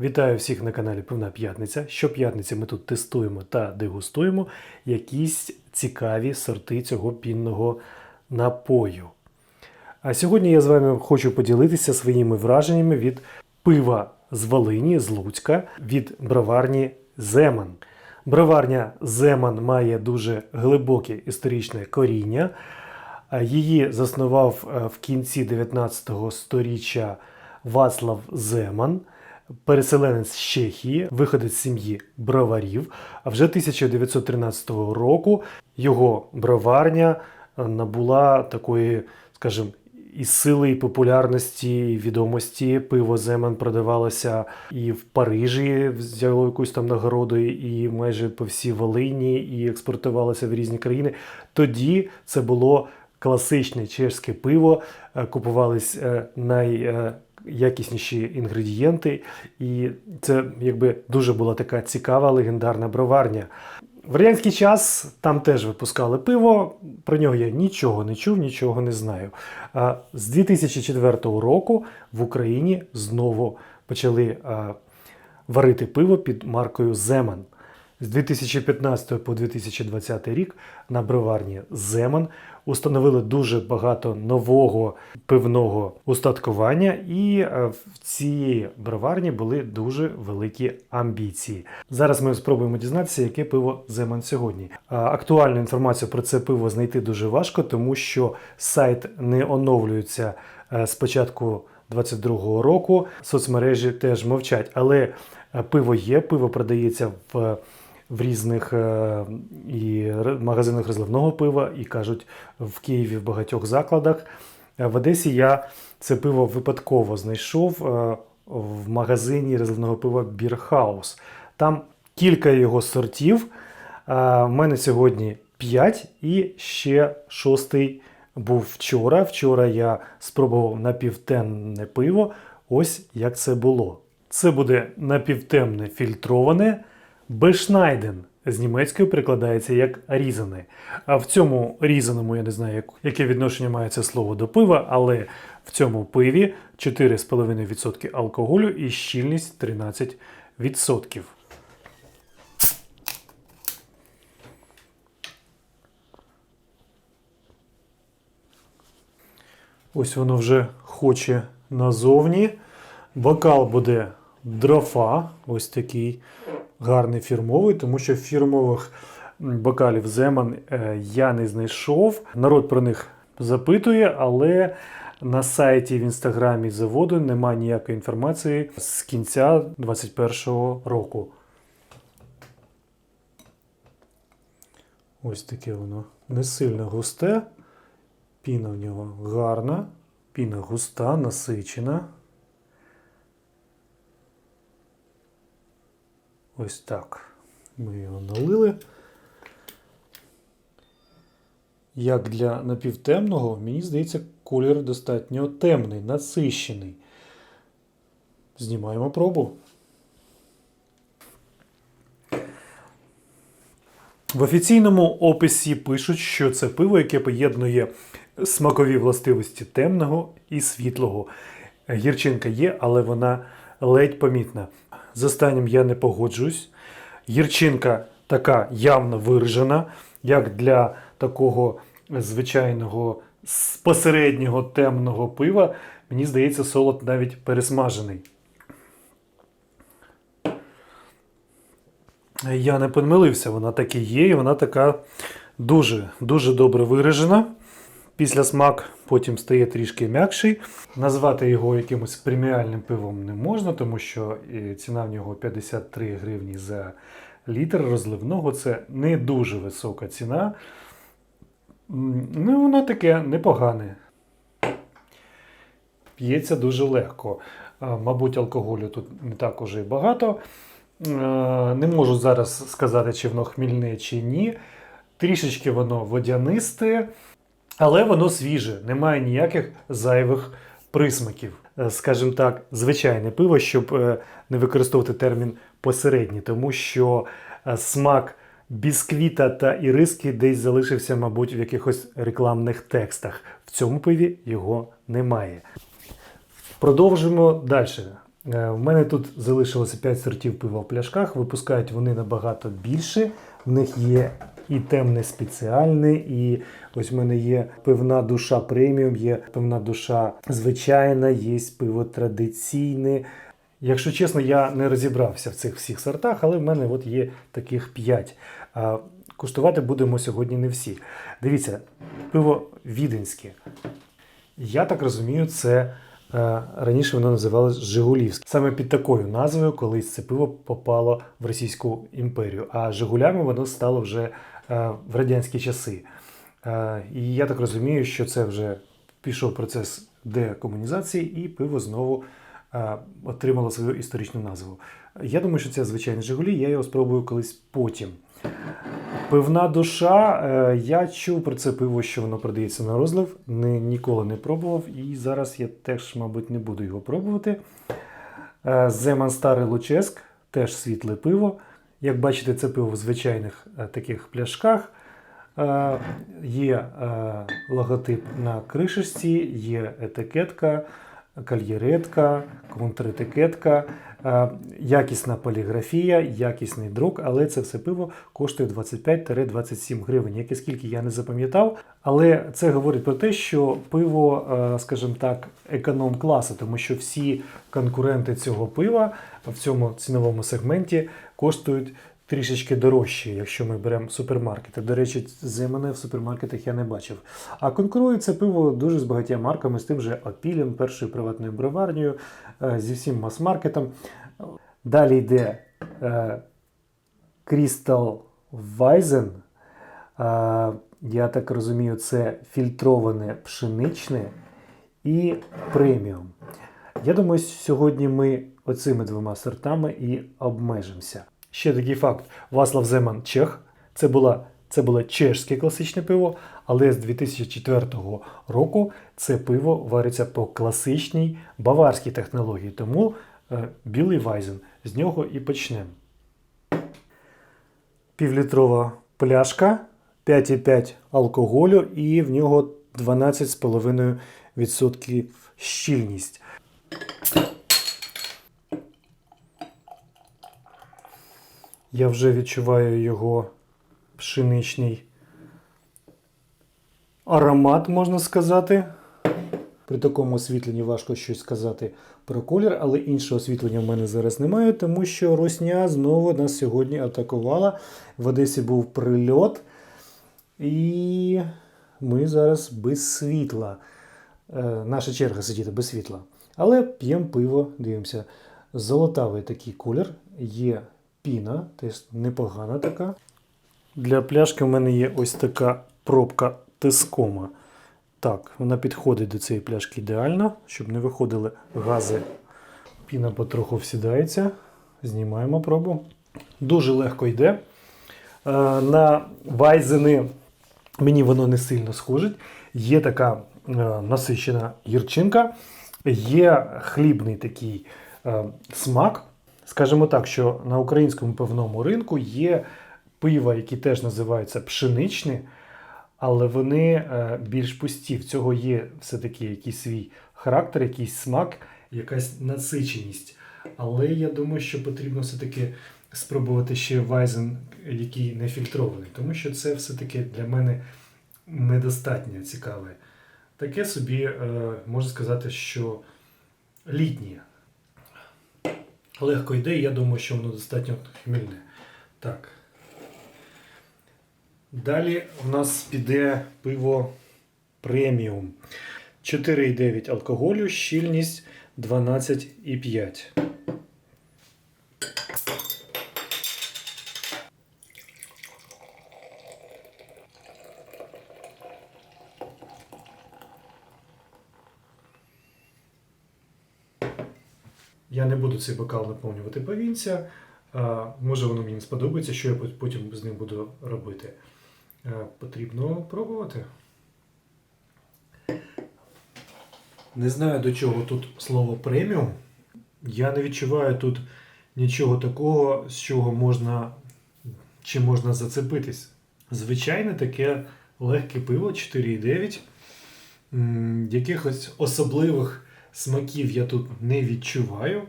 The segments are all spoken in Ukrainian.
Вітаю всіх на каналі Пивна П'ятниця. Щоп'ятниці ми тут тестуємо та дегустуємо якісь цікаві сорти цього пінного напою. А сьогодні я з вами хочу поділитися своїми враженнями від пива з Волині, з Луцька, від броварні Земан. Броварня Земан має дуже глибоке історичне коріння. Її заснував е, в кінці 19 століття Вацлав Земан, переселенець з Чехії, виходець з сім'ї броварів. А вже 1913 року його броварня е, набула такої, скажімо, і сили, і популярності, і відомості. Пиво Земан продавалося і в Парижі, взяло якусь там нагороду, і майже по всій Волині, і експортувалося в різні країни. Тоді це було класичне чешське пиво, е, купувались е, найякісніші інгредієнти, і це якби дуже була така цікава легендарна броварня. В радянський час там теж випускали пиво, про нього я нічого не чув, нічого не знаю. А з 2004 року в Україні знову почали варити пиво під маркою Земан. З 2015 по 2020 рік на броварні Земан установили дуже багато нового пивного устаткування, і е, в цій броварні були дуже великі амбіції. Зараз ми спробуємо дізнатися, яке пиво Земан сьогодні. Актуальну інформацію про це пиво знайти дуже важко, тому що сайт не оновлюється е, з початку 22-го року. Соцмережі теж мовчать, але е, пиво є, пиво продається в в різних е, і магазинах розливного пива, і кажуть, в Києві в багатьох закладах. Е, В Одесі я це пиво випадково знайшов е, в магазині розливного пива Бірхаус. Там кілька його сортів. В мене сьогодні 5 і ще шостий був вчора. Вчора я спробував напівтемне пиво. Ось як це було. Це буде напівтемне фільтроване. Бешнайден з німецької перекладається як різане. А в цьому різаному я не знаю, яке відношення має це слово до пива, але в цьому пиві 4,5% алкоголю і щільність 13%. Ось воно вже хоче назовні. Бокал буде дрофа, ось такий гарний фірмовий, тому що фірмових бокалів Земан я не знайшов. Народ про них запитує, але на сайті в інстаграмі заводу немає ніякої інформації з кінця 2021 року. Ось таке воно не сильно густе. Піна в нього гарна, піна густа, насичена. Ось так. Ми його налили. Як для напівтемного, мені здається, колір достатньо темний, насищений. Знімаємо пробу. В офіційному описі пишуть, що це пиво, яке поєднує смакові властивості темного і світлого. Гірчинка є, але вона ледь помітна. З останнім я не погоджуюсь. Гірчинка така явно виражена, як для такого звичайного посереднього темного пива. Мені здається, солод навіть пересмажений. Я не помилився, вона так і є, і вона така дуже, дуже добре виражена. Після смак потім стає трішки м'якший. Назвати його якимось преміальним пивом не можна, тому що е, ціна в нього 53 гривні за літр розливного. Це не дуже висока ціна. Ну, воно таке непогане. П'ється дуже легко. Мабуть, алкоголю тут не так уже і багато. Е, Не можу зараз сказати, чи воно хмільне, чи ні. Трішечки воно водянисте, але воно свіже, немає ніяких зайвих присмаків. Е, Скажімо так, звичайне пиво, щоб е, не використовувати термін посередній, тому що е, смак бісквіта та іриски десь залишився, мабуть, в якихось рекламних текстах. В цьому пиві його немає. Продовжимо далі. В мене тут залишилося 5 сортів пива в пляшках. Випускають вони набагато більше. В них є і темне спеціальне, і ось в мене є пивна душа преміум, є пивна душа звичайна, є пиво традиційне. Якщо чесно, я не розібрався в цих всіх сортах, але в мене от є таких 5. А куштувати будемо сьогодні не всі. Дивіться, пиво віденське. Я так розумію, це е, раніше воно називалось Жигулівське. Саме під такою назвою колись це пиво попало в Російську імперію, а Жигулями воно стало вже в радянські часи. Е, і я так розумію, що це вже пішов процес декомунізації, і пиво знову е, отримало свою історичну назву. Я думаю, що це звичайний Жигулі, я його спробую колись потім. Пивна душа. е, Я чув про це пиво, що воно продається на розлив. Не, ніколи не пробував, і зараз я теж, мабуть, не буду його пробувати. Е, Земан Старий Луческ, теж світле пиво. Як бачите, це пиво в звичайних е, таких пляшках. Е, Є е, логотип на кришечці, є етикетка, кальєретка, контретикетка, якісна поліграфія, якісний друк, але це все пиво коштує 25-27 гривень. Як і скільки я не запам'ятав, але це говорить про те, що пиво, скажімо так, економ класу, тому що всі конкуренти цього пива в цьому ціновому сегменті коштують трішечки дорожче, якщо ми беремо супермаркети. До речі, мене в супермаркетах я не бачив. А конкурує це пиво дуже з багатьма марками, з тим же Опілем, першою приватною броварнею, е, зі всім мас-маркетом. Далі йде е, Crystal Weizen. Е, Я так розумію, це фільтроване пшеничне і преміум. Я думаю, сьогодні ми оцими двома сортами і обмежимося. Ще такий факт: Васлав Земан Чех. Це була це було чешське класичне пиво, але з 2004 року це пиво вариться по класичній баварській технології. Тому е, білий вайзен. З нього і почнемо. Півлітрова пляшка, 5,5 алкоголю, і в нього 12,5% щільність. Я вже відчуваю його пшеничний аромат, можна сказати. При такому освітленні важко щось сказати про колір, але іншого освітлення в мене зараз немає, тому що Росня знову нас сьогодні атакувала. В Одесі був прильот, і ми зараз без світла. Е, наша черга сидіти без світла. Але п'ємо пиво, дивимося. Золотавий такий колір, є піна, теж непогана така. Для пляшки в мене є ось така пробка тискома. Так, вона підходить до цієї пляшки ідеально, щоб не виходили гази. Піна потроху всідається. Знімаємо пробу. Дуже легко йде. Е, На вайзени мені воно не сильно схожить. Є така е, насичена гірчинка, є хлібний такий е, смак. Скажімо так, що на українському пивному ринку є пива, які теж називаються пшеничні, але вони е, більш пусті. В цього є все-таки якийсь свій характер, якийсь смак, якась насиченість. Але я думаю, що потрібно все-таки спробувати ще вайзен, який не фільтрований, тому що це все-таки для мене недостатньо цікаве. Таке собі, е, можна сказати, що літнє. Легко йде, і я думаю, що воно достатньо хмільне. Так. Далі у нас піде пиво преміум. 4,9 алкоголю, щільність 12,5. Я не буду цей бокал наповнювати повінця. А, Може воно мені не сподобається, що я потім з ним буду робити. Е, Потрібно пробувати. Не знаю, до чого тут слово преміум. Я не відчуваю тут нічого такого, з чого можна чи можна зацепитись. Звичайне таке легке пиво 4,9. Якихось особливих смаків я тут не відчуваю.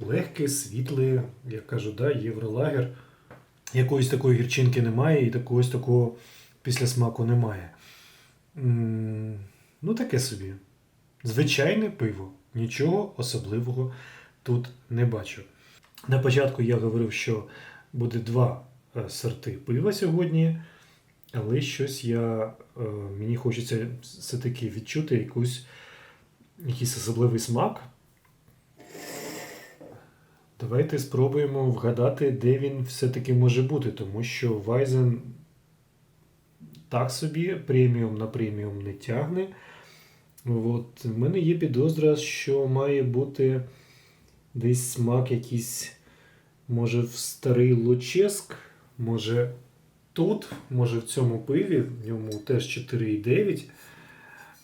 легке, світле, як кажу, да, євролагер. Якоїсь такої гірчинки немає і такогось такого післясмаку немає. Ну, таке собі. Звичайне пиво. Нічого особливого тут не бачу. На початку я говорив, що буде два е, сорти пива сьогодні, але щось я, е, мені хочеться все-таки відчути якусь, якийсь особливий смак. Давайте спробуємо вгадати, де він все-таки може бути, тому що Вайзен так собі преміум на преміум не тягне. От, в мене є підозра, що має бути десь смак якийсь, може, в старий Луческ, може тут, може в цьому пиві, в ньому теж 4,9.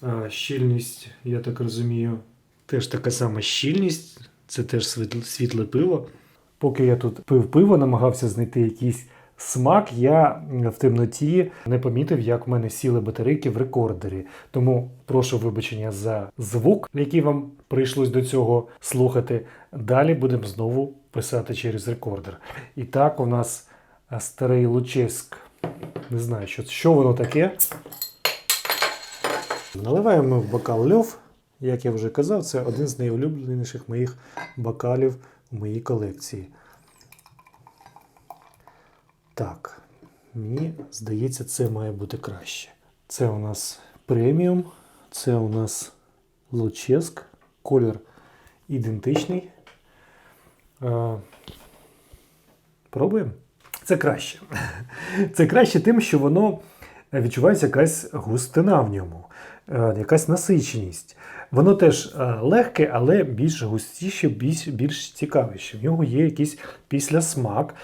А, щільність, я так розумію, теж така сама щільність. Це теж світле, світле пиво. Поки я тут пив пиво, намагався знайти якийсь смак, я в темноті не помітив, як в мене сіли батарейки в рекордері. Тому прошу вибачення за звук, який вам прийшлось до цього слухати. Далі будемо знову писати через рекордер. І так, у нас старий Луческ. Не знаю, що, що воно таке. Наливаємо в бокал льов. Як я вже казав, це один з найулюбленіших моїх бокалів у моїй колекції. Так, мені здається, це має бути краще. Це у нас преміум, це у нас Луческ, колір ідентичний. Е, Пробуємо. Це краще. Це краще тим, що воно відчувається якась густина в ньому, е, якась насиченість. Воно теж е, легке, але більш густіше, більш, більш цікавіше. В нього є якийсь післясмак.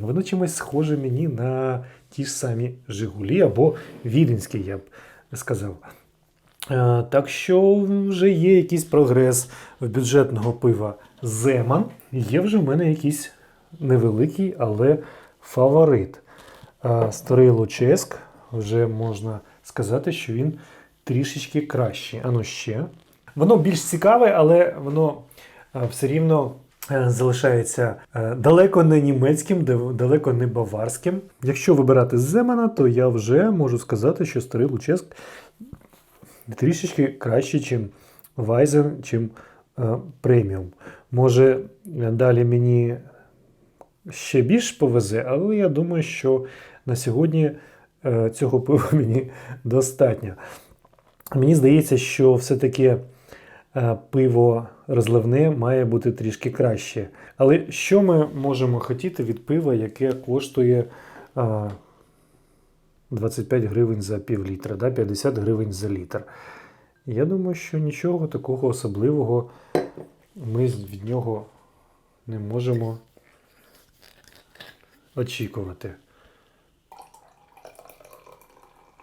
Воно чимось схоже мені на ті ж самі Жигулі або Віденські, я б сказав. Е, Так що вже є якийсь прогрес в бюджетного пива Земан. Є вже в мене якийсь невеликий, але фаворит. Старий Луческ вже можна сказати, що він трішечки кращий. Ану ще. Воно більш цікаве, але воно е, все рівно е, залишається е, далеко не німецьким, далеко не баварським. Якщо вибирати з Земана, то я вже можу сказати, що старий Луческ трішечки краще, ніж Weizen, чим преміум. Може, далі мені ще більш повезе, але я думаю, що на сьогодні цього пива мені достатньо. Мені здається, що все-таки е, пиво розливне має бути трішки краще. Але що ми можемо хотіти від пива, яке коштує е, 25 гривень за пів літра, да? 50 гривень за літр? Я думаю, що нічого такого особливого ми від нього не можемо очікувати.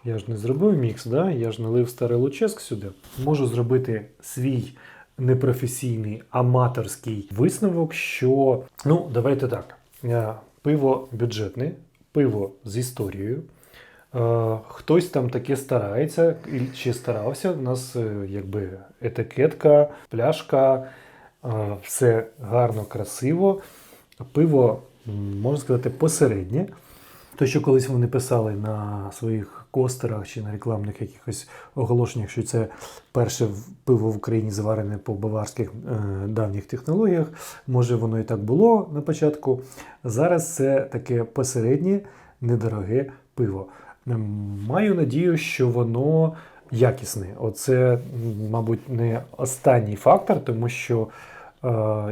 Я ж не зробив мікс, да? я ж налив старий луческ сюди. Можу зробити свій непрофесійний аматорський висновок, що ну, давайте так. е, Пиво бюджетне, пиво з історією. Е, Хтось там таке старається чи старався. У нас е, якби етикетка, пляшка, все гарно, красиво. Пиво, можна сказати, посереднє. То, що колись вони писали на своїх костерах чи на рекламних якихось оголошеннях, що це перше пиво в Україні заварене по баварських е, давніх технологіях. Може, воно і так було на початку. Зараз це таке посереднє, недороге пиво. Ем, Маю надію, що воно якісне. Оце, мабуть, не останній фактор, тому що е,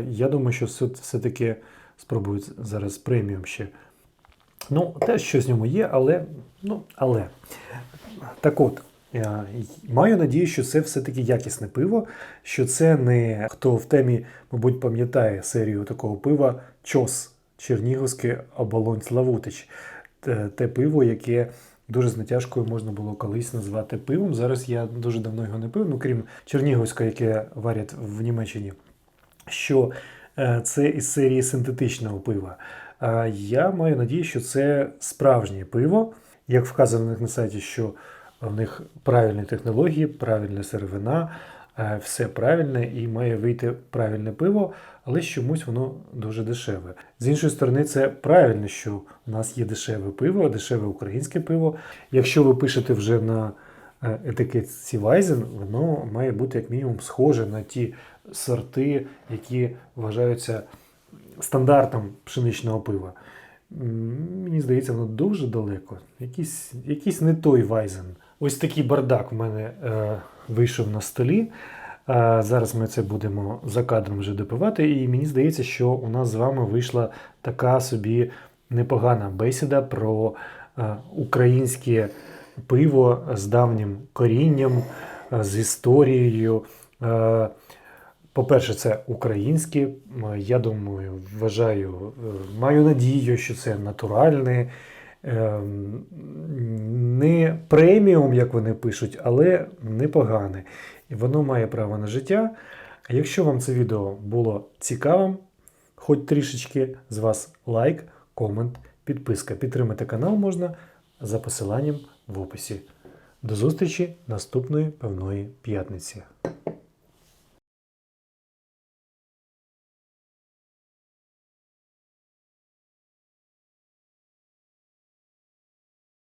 я думаю, що все- все-таки спробують зараз преміум ще. Ну, теж щось в ньому є, але. Ну, але. Так от, я маю надію, що це все-таки якісне пиво, що це не хто в темі, мабуть, пам'ятає серію такого пива Чос Чернігівське оболонь Славутич. Те, пиво, яке дуже з натяжкою можна було колись назвати пивом. Зараз я дуже давно його не пив, ну крім Чернігівського, яке варять в Німеччині. Що е, це із серії синтетичного пива. Я маю надію, що це справжнє пиво, як вказано на сайті, що в них правильні технології, правильна сировина, е, все правильне і має вийти правильне пиво, але чомусь воно дуже дешеве. З іншої сторони, це правильно, що у нас є дешеве пиво, дешеве українське пиво. Якщо ви пишете вже на е, етикетці Weizen, воно має бути як мінімум схоже на ті сорти, які вважаються стандартом пшеничного пива. Мені здається, воно дуже далеко. Якийсь, якийсь не той Weizen. Ось такий бардак в мене е, вийшов на столі. А зараз ми це будемо за кадром вже допивати, і мені здається, що у нас з вами вийшла така собі непогана бесіда про е, українське пиво з давнім корінням, е, з історією. Е, по-перше, це українське. Я думаю, вважаю, е, маю надію, що це натуральне, ем, не преміум, як вони пишуть, але непогане. І воно має право на життя. А якщо вам це відео було цікавим, хоч трішечки з вас лайк, комент, підписка. Підтримати канал можна за посиланням в описі. До зустрічі наступної певної п'ятниці.